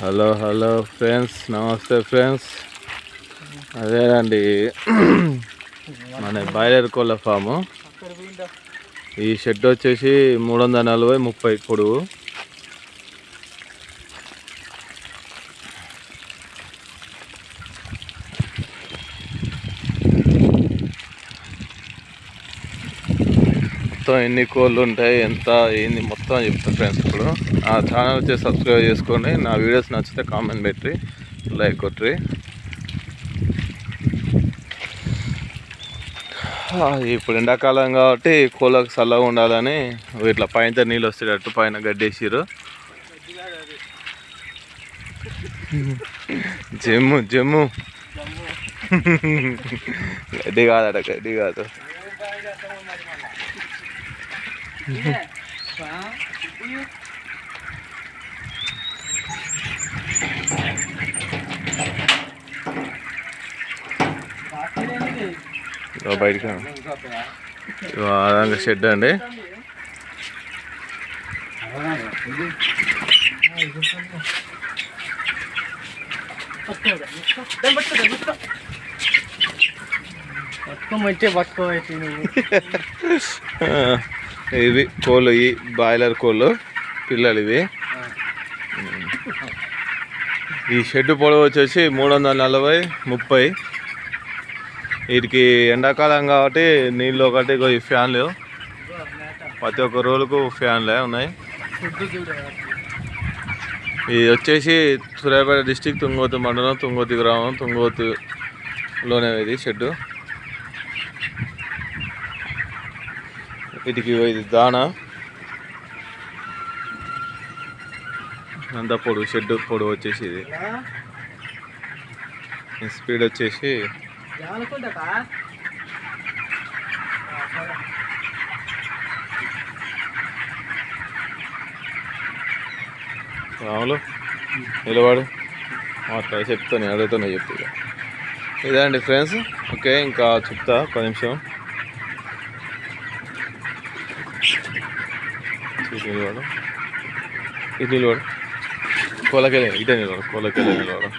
Hello hello friends నమస్తే friends. అదేనండి మన బాయిలర్ కోళ్ళ ఫాము. ఈ షెడ్ వచ్చేసి మూడు వందల నలభై ముప్పై పొడుగు మొత్తం ఎన్ని కోళ్ళు ఉంటాయి ఎంత ఏంది మొత్తం చెప్తాను ఫ్రెండ్స్ ఇప్పుడు. ఆ ఛానల్ వచ్చి సబ్స్క్రైబ్ చేసుకోండి. నా వీడియోస్ నచ్చితే కామెంట్ పెట్టి లైక్ కొట్టి ఇప్పుడు ఎండాకాలం కాబట్టి కోళ్ళకు చల్లగా ఉండాలని ఇట్లా పైన నీళ్ళు వచ్చేటట్టు పైన గడ్డేసిర్రు. జమ్ము జమ్ము. గడ్డి కాదట గడ్డి కాదు. బయటికి అదంగా షెడ్ అండి పట్టుకోమంటే పట్టుకోవచ్చు నువ్వు ఇవి కోళ్ళు ఈ బాయిలర్ కోళ్ళు పిల్లలు ఇవి ఈ షెడ్ పొడవు వచ్చేసి మూడు వందల నలభై ముప్పై. వీటికి ఎండాకాలం కాబట్టి నీళ్ళు ఒకటి ఈ ఫ్యాన్లు. ప్రతి ఒక్క రోజుకు ఫ్యాన్లే ఉన్నాయి. ఇది వచ్చేసి సూర్యాపేట డిస్టిక్ తుంగోతి మండలం తుంగోతి గ్రామం తుంగోతిలోనే ఇది షెడ్డు. వీటికి ఇది దానా? అంత పొడుగు షెడ్ పొడవు వచ్చేసి ఇది. స్పీడ్ వచ్చేసి రాములు నిలబడు. అట్లా చెప్తాను అడుగుతున్నా ఇక. ఇదండి ఫ్రెండ్స్. ఓకే ఇంకా చెప్తా ఒక నిమిషం. నిలబడు. కోలకెళ్ళి ఇటే నిలబడు కోలకెళ్ళి నిలబడు.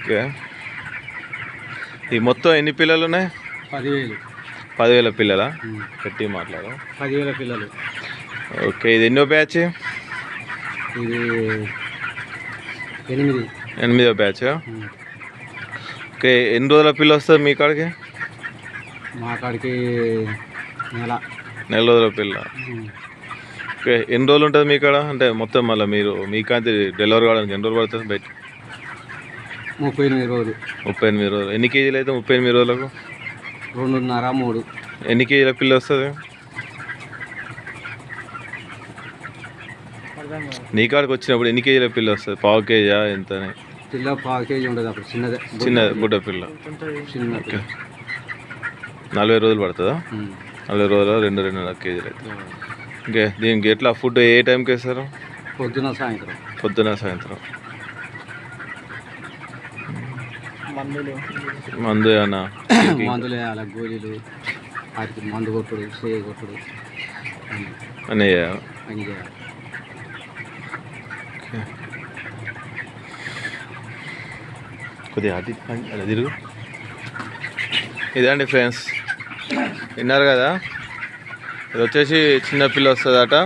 ఓకే ఈ మొత్తం ఎన్ని పిల్లలు ఉన్నాయి? పదివేలు. పదివేల పిల్లలా? గట్టి మాట్లాడు. పదివేల పిల్లలు. ఓకే ఇది ఎన్నో బ్యాచ్? ఇది ఎనిమిది. ఎనిమిదో బ్యాచ్ ఓకే ఎన్ని రోజుల పిల్ల వస్తుంది మీ కాడికి? మా కాడికి నెల. నెల రోజుల పిల్ల. ఓకే ఎన్ని రోజులు ఉంటుంది మీ కాడ? అంటే మొత్తం మళ్ళీ మీరు మీ కాంతి డెలివరీ కావడానికి ఎన్ని రోజులు పడుతుంది బయట? ముప్పై ఎనిమిది రోజులు. ముప్పై ఎనిమిది రోజులు. ఎన్ని కేజీలు అయితే ముప్పై ఎనిమిది రోజులకు? రెండున్నర మూడు. ఎన్ని కేజీల పిల్ల వస్తుంది? నీ కాడికి వచ్చినప్పుడు ఎన్ని కేజీల పిల్ల వస్తుంది? పావు కేజా ఎంత? పిల్ల పావు కేజీ ఉండదు అప్పుడు చిన్నదే. చిన్న బుడ్డ పిల్ల. చిన్న నలభై రోజులు పడుతుందా. నలభై రోజులు రెండు రెండున్నర కేజీలు అయితే. దీనికి ఎట్లా ఫుడ్ ఏ టైంకి వేస్తారు? పొద్దున సాయంత్రం. పొద్దున సాయంత్రం. మందులు మందు ఏమన్నా? మందులు వేయాలి? గోళీలు వాటికి మందు కొట్టుడు సేయ కొట్టుడు అని చేయాలి? కొద్దిగా పని- అలా తిరుగు. ఇదండి ఫ్రెండ్స్ విన్నారు కదా? ఇది వచ్చేసి చిన్న పిల్ల వస్తుందట.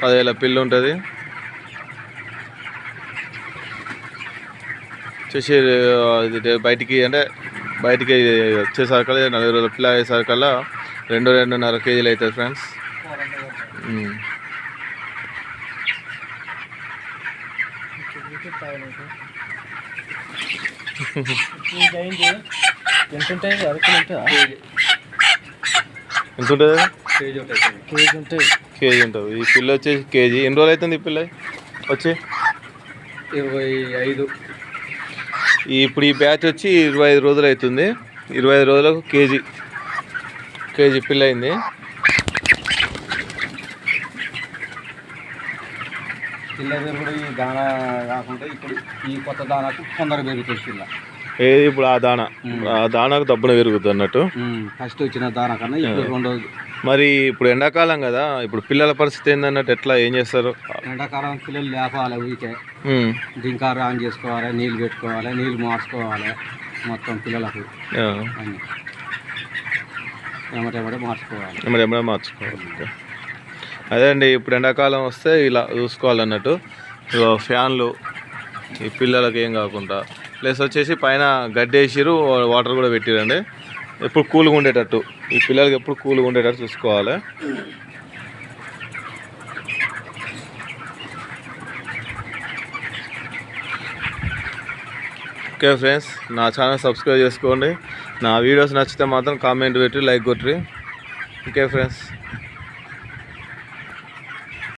పదివేల పిల్ల ఉంటుంది. వచ్చేసి ఇది బయటికి అంటే బయటికి వచ్చేసరికల్లా నలభై రోజుల పిల్ల అయ్యేసరికల్లా రెండు రెండున్నర కేజీలు అవుతుంది ఫ్రెండ్స్. ఎంత ఉంటుందా? ఎంత ఉంటుంది? కేజీ ఉంటాయి కేజీ ఉంటుంది ఈ పిల్ల వచ్చేసి కేజీ. ఎన్ని రోజులు అవుతుంది ఈ పిల్ల? వచ్చి? ఇరవై ఐదు. ఇప్పుడు ఈ బ్యాచ్ వచ్చి ఇరవై ఐదు రోజులు అవుతుంది. ఇరవై ఐదు రోజులకు కేజీ. కేజీ పిల్ల అయింది. పిల్ల పెరుగుడు ఈ దానా కాకుండా ఇప్పుడు ఈ కొత్త దానాకు తొందరగా పెరుగుతుంది పిల్ల. ఏది ఇప్పుడు ఆ దానా. ఆ దానాకు దబ్బున పెరుగుతుంది అన్నట్టు. ఫస్ట్ వచ్చిన దానా కన్నా ఇప్పుడు రెండో మరి ఇప్పుడు ఎండాకాలం కదా ఇప్పుడు పిల్లల పరిస్థితి ఏందన్నట్టు ఎట్లా ఏం చేస్తారు? ఎండాకాలం పిల్లలు లేపాలి ఊరికే. డింకారు ఆన్ చేసుకోవాలి నీళ్ళు పెట్టుకోవాలి నీళ్ళు మార్చుకోవాలి మొత్తం పిల్లలకు. ఎమ్మటెమ్మటే మార్చుకోవాలి. మరి ఎప్పుడైనా మార్చుకోవాలి. అదే అండి ఇప్పుడు ఎండాకాలం వస్తే ఇలా చూసుకోవాలన్నట్టు. ఫ్యాన్లు ఈ పిల్లలకి ఏం కాకుండా. ప్లస్ వచ్చేసి పైన గడ్డి వేసిరు వాటర్ కూడా పెట్టిరండి. ఎప్పుడు కూల్గా ఉండేటట్టు. ఈ పిల్లలకి ఎప్పుడు కూల్గా ఉండేటట్టు చూసుకోవాలి. ఓకే ఫ్రెండ్స్ నా ఛానల్ సబ్స్క్రైబ్ చేసుకోండి. నా వీడియోస్ నచ్చితే మాత్రం కామెంట్ పెట్టి లైక్ కొట్టి. Okay friends